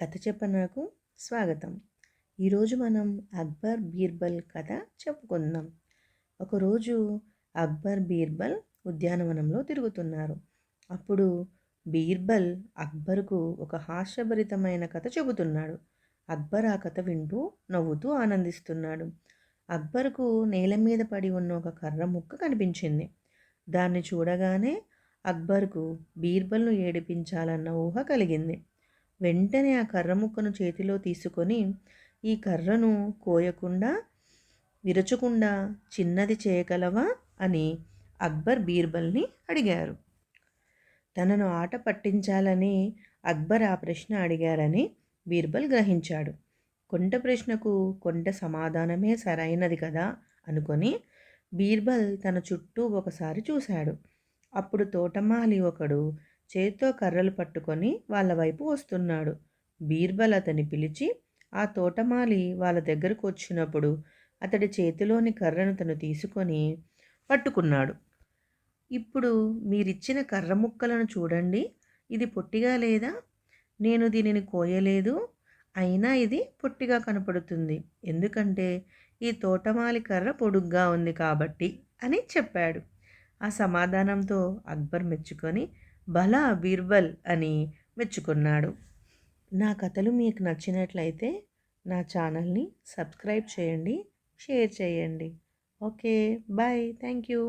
కథ చెప్పనకు స్వాగతం. ఈరోజు మనం అక్బర్ బీర్బల్ కథ చెప్పుకుందాం. ఒకరోజు అక్బర్ బీర్బల్ ఉద్యానవనంలో తిరుగుతున్నారు. అప్పుడు బీర్బల్ అక్బర్కు ఒక హాస్యభరితమైన కథ చెబుతున్నాడు. అక్బర్ ఆ కథ వింటూ నవ్వుతూ ఆనందిస్తున్నాడు. అక్బర్కు నేల మీద పడి ఉన్న ఒక కర్ర ముక్క కనిపించింది. దాన్ని చూడగానే అక్బర్కు బీర్బల్ను ఏడిపించాలన్న ఊహ కలిగింది. వెంటనే ఆ కర్ర ముక్కను చేతిలో తీసుకొని ఈ కర్రను కోయకుండా విరచకుండా చిన్నది చేయగలవా అని అక్బర్ బీర్బల్ని అడిగారు. తనను ఆట పట్టించాలని అక్బర్ ఆ ప్రశ్న అడిగారని బీర్బల్ గ్రహించాడు. కొంట ప్రశ్నకు కొంట సమాధానమే సరైనది కదా అనుకొని బీర్బల్ తన చుట్టూ ఒకసారి చూశాడు. అప్పుడు తోటమాలి ఒకడు చేత్తో కర్రలు పట్టుకొని వాళ్ళ వైపు వస్తున్నాడు. బీర్బల్ అతని పిలిచి ఆ తోటమాలి వాళ్ళ దగ్గరకు వచ్చినప్పుడు అతడి చేతిలోని కర్రను తను తీసుకొని పట్టుకున్నాడు. ఇప్పుడు మీరిచ్చిన కర్ర ముక్కలను చూడండి. ఇది పొట్టిగా లేదా? నేను దీనిని కోయలేదు. అయినా ఇది పొట్టిగా కనపడుతుంది. ఎందుకంటే ఈ తోటమాలి కర్ర పొడుగ్గా ఉంది కాబట్టి అని చెప్పాడు. ఆ సమాధానంతో అక్బర్ మెచ్చుకొని భలా బీర్బల్ అని మెచ్చుకున్నాడు. నా కథలు మీకు నచ్చినట్లయితే నా ఛానల్ని సబ్స్క్రైబ్ చేయండి షేర్ చేయండి. Okay bye. Thank you.